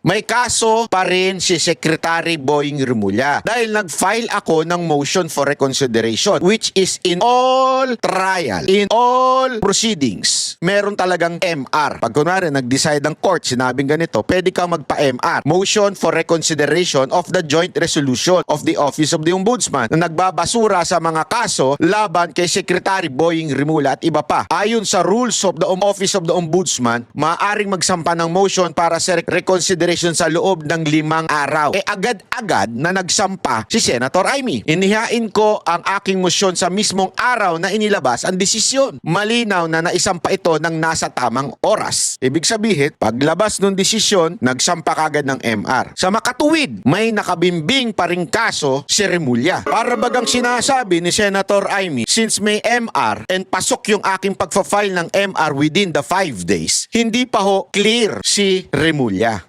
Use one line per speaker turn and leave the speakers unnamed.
may kaso pa rin si Secretary Boying Rimulya dahil nag-file ako ng motion for reconsideration which is in all trial, in all proceedings. Meron talagang MR. Pag kunwari nag-decide ang court, sinabing ganito, pwede kang magpa-MR. Motion for reconsideration of the joint resolution of the Office of the Ombudsman na nagbabasura sa mga kaso laban kay Secretary Boying Rimula at iba pa. Ayon sa rules of the Office of the Ombudsman, maaaring magsampa ng motion para sa reconsideration sa loob ng limang araw. Eh agad-agad na nagsampa si Senator Amy. Inihain ko ang aking motion sa mismong araw na inilabas ang desisyon. Malinaw na naisampa ito ng nasa tamang oras. Ibig sabihin, paglabas ng desisyon, nagsampa kagad ng MR. Sa makatuwid, may nakabimbing pa ring kaso si Remulla. Para bagang sinasabi ni Senator Amy, since may MR and pasok yung aking pagfa-file ng MR within the 5 days, hindi pa ho clear si Remulla.